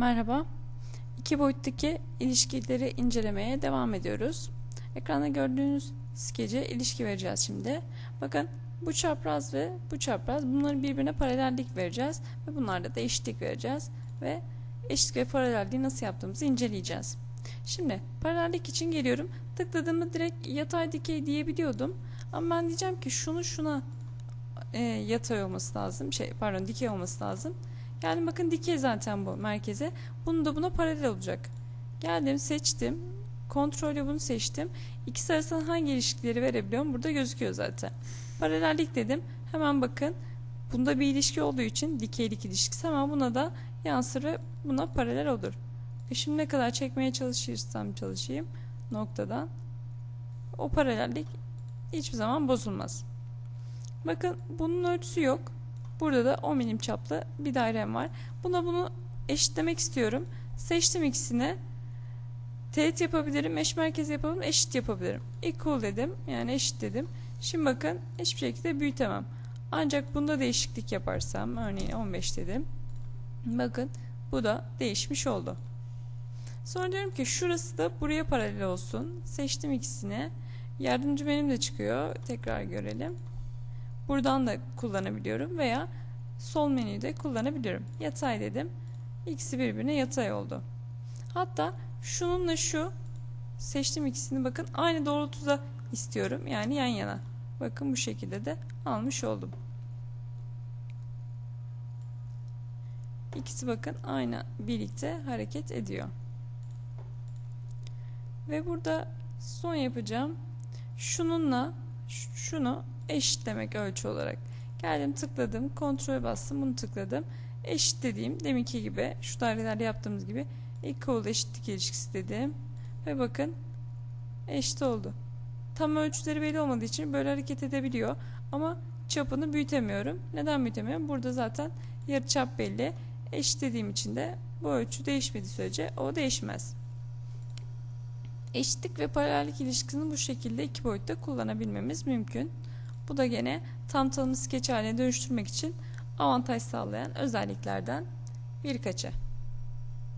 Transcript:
Merhaba. İki boyuttaki ilişkileri incelemeye devam ediyoruz. Ekranda gördüğünüz skece ilişki vereceğiz şimdi. Bakın bu çapraz ve bu çapraz bunları birbirine paralellik vereceğiz ve bunlarda da eşitlik vereceğiz ve eşitlik ve paralelliği nasıl yaptığımızı inceleyeceğiz. Şimdi paralellik için geliyorum. Tıkladığımda direkt yatay dikey diyebiliyordum. Ama ben diyeceğim ki şunu şuna e, yatay olması lazım. Şey pardon dikey olması lazım. Geldim bakın dikey zaten bu merkeze. Bunu da buna paralel olacak. Geldim seçtim. Kontrolle bunu seçtim. İkisi arasında hangi ilişkileri verebiliyorum? Burada gözüküyor zaten. Paralellik dedim. Hemen bakın. Bunda bir ilişki olduğu için dikeylik ilişkisi ama buna da yansır ve buna paralel olur. E şimdi ne kadar çekmeye çalışırsam çalışayım noktadan o paralellik hiçbir zaman bozulmaz. Bakın bunun ölçüsü yok. Burada da 10 milim çaplı bir dairem var. Buna bunu eşitlemek istiyorum. Seçtim ikisini. Teğet yapabilirim, eş merkez yapabilirim, eşit yapabilirim. Equal dedim, yani eşit dedim. Şimdi bakın hiçbir şekilde büyütemem. Ancak bunda değişiklik yaparsam, örneğin 15 dedim. Bakın bu da değişmiş oldu. Sonra diyorum ki şurası da buraya paralel olsun. Seçtim ikisini. Yardımcı benim de çıkıyor. Tekrar görelim. Buradan da kullanabiliyorum veya sol menüyü de kullanabiliyorum. Yatay dedim. İkisi birbirine yatay oldu. Hatta şununla şu seçtim ikisini bakın aynı doğrultuda istiyorum. Yani yan yana. Bakın bu şekilde de almış oldum. İkisi bakın aynı birlikte hareket ediyor. Ve burada son yapacağım. Şununla şunu eşitlemek ölçü olarak. Geldim tıkladım, kontrol bastım, bunu tıkladım. Eşit dediğim deminki gibi, şu dairelerde yaptığımız gibi equal eşitlik ilişkisi dedim. Ve bakın eşit oldu. Tam ölçüleri belli olmadığı için böyle hareket edebiliyor. Ama çapını büyütemiyorum. Neden büyütemiyorum? Burada zaten yarı çap belli. Eşit dediğim için de bu ölçü değişmediği sürece o değişmez. Eşitlik ve paralellik ilişkisini bu şekilde iki boyutta kullanabilmemiz mümkün. Bu da gene tam tanımlı skeç haline dönüştürmek için avantaj sağlayan özelliklerden birkaçı.